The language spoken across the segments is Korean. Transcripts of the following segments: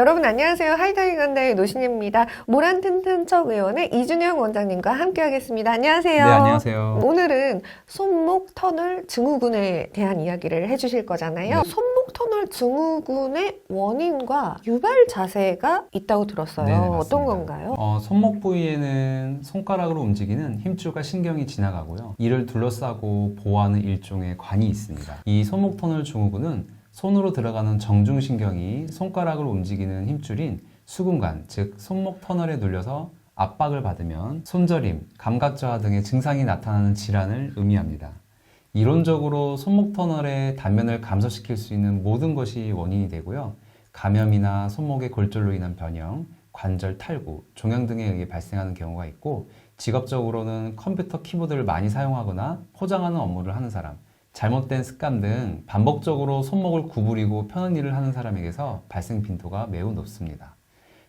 여러분 안녕하세요. 하이다이간다의 노신입니다. 모란 튼튼척 의원의 이준영 원장님과 함께하겠습니다. 안녕하세요. 네, 안녕하세요. 오늘은 손목 터널 증후군에 대한 이야기를 해주실 거잖아요. 네. 손목 터널 증후군의 원인과 유발 자세가 있다고 들었어요. 네네, 어떤 맞습니다. 건가요? 어, 손목 부위에는 손가락으로 움직이는 힘줄과 신경이 지나가고요. 이를 둘러싸고 보호하는 일종의 관이 있습니다. 이 손목 터널 증후군은 손으로 들어가는 정중신경이 손가락을 움직이는 힘줄인 수근관, 즉 손목 터널에 눌려서 압박을 받으면 손저림, 감각저하 등의 증상이 나타나는 질환을 의미합니다. 이론적으로 손목 터널의 단면을 감소시킬 수 있는 모든 것이 원인이 되고요. 감염이나 손목의 골절로 인한 변형, 관절 탈구, 종양 등에 의해 발생하는 경우가 있고 직업적으로는 컴퓨터 키보드를 많이 사용하거나 포장하는 업무를 하는 사람, 잘못된 습관 등 반복적으로 손목을 구부리고 펴는 일을 하는 사람에게서 발생 빈도가 매우 높습니다.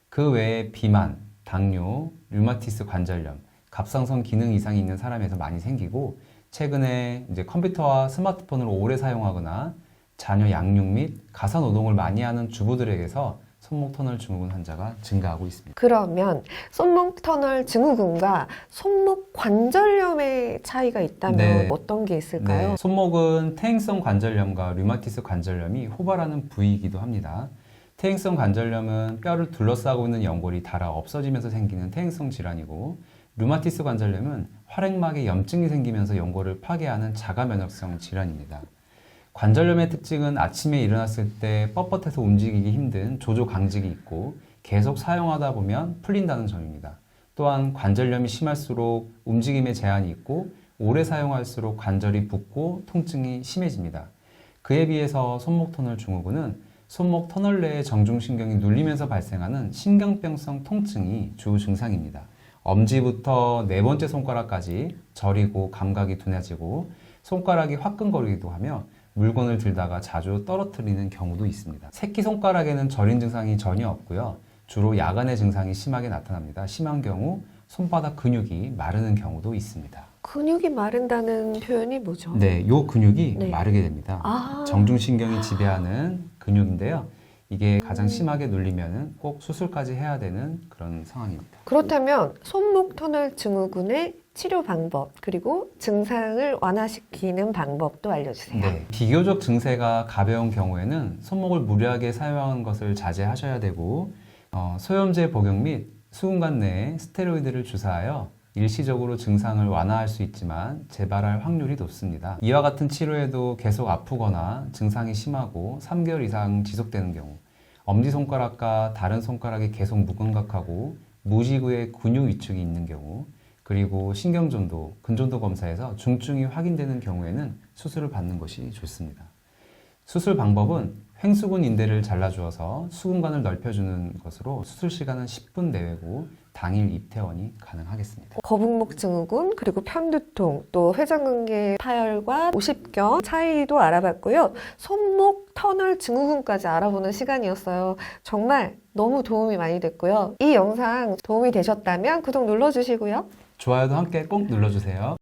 그 외에 비만, 당뇨, 류마티스 관절염, 갑상선 기능 이상이 있는 사람에서 많이 생기고 최근에 이제 컴퓨터와 스마트폰을 오래 사용하거나 자녀 양육 및 가사 노동을 많이 하는 주부들에게서 손목 터널 증후군 환자가 증가하고 있습니다. 그러면 손목 터널 증후군과 손목 관절염의 차이가 있다면 네. 어떤 게 있을까요? 네, 손목은 퇴행성 관절염과 류마티스 관절염이 호발하는 부위이기도 합니다. 퇴행성 관절염은 뼈를 둘러싸고 있는 연골이 닳아 없어지면서 생기는 퇴행성 질환이고 류마티스 관절염은 활액막에 염증이 생기면서 연골을 파괴하는 자가 면역성 질환입니다. 관절염의 특징은 아침에 일어났을 때 뻣뻣해서 움직이기 힘든 조조 강직이 있고 계속 사용하다 보면 풀린다는 점입니다. 또한 관절염이 심할수록 움직임에 제한이 있고 오래 사용할수록 관절이 붓고 통증이 심해집니다. 그에 비해서 손목 터널 증후군은 손목 터널 내의 정중신경이 눌리면서 발생하는 신경병성 통증이 주 증상입니다. 엄지부터 네 번째 손가락까지 저리고 감각이 둔해지고 손가락이 화끈거리기도 하며 물건을 들다가 자주 떨어뜨리는 경우도 있습니다. 새끼손가락에는 저린 증상이 전혀 없고요. 주로 야간에 증상이 심하게 나타납니다. 심한 경우 손바닥 근육이 마르는 경우도 있습니다. 근육이 마른다는 표현이 뭐죠? 네, 요 근육이 네. 마르게 됩니다. 아, 정중신경이 지배하는 근육인데요. 이게 가장 심하게 눌리면 꼭 수술까지 해야 되는 그런 상황입니다. 그렇다면 손목 터널 증후군의 치료 방법 그리고 증상을 완화시키는 방법도 알려주세요. 네. 비교적 증세가 가벼운 경우에는 손목을 무리하게 사용하는 것을 자제하셔야 되고 어, 소염제 복용 및 수근관 내에 스테로이드를 주사하여 일시적으로 증상을 완화할 수 있지만 재발할 확률이 높습니다. 이와 같은 치료에도 계속 아프거나 증상이 심하고 3개월 이상 지속되는 경우 엄지손가락과 다른 손가락이 계속 무감각하고 무지구에 근육 위축이 있는 경우 그리고 신경전도, 근전도 검사에서 중증이 확인되는 경우에는 수술을 받는 것이 좋습니다. 수술 방법은 횡수근 인대를 잘라주어서 수근관을 넓혀주는 것으로 수술 시간은 10분 내외고 당일 입퇴원이 가능하겠습니다. 거북목 증후군 그리고 편두통 또 회전근개 파열과 오십견 차이도 알아봤고요. 손목 터널 증후군까지 알아보는 시간이었어요. 정말 너무 도움이 많이 됐고요. 이 영상 도움이 되셨다면 구독 눌러주시고요. 좋아요도 함께 꼭 눌러주세요.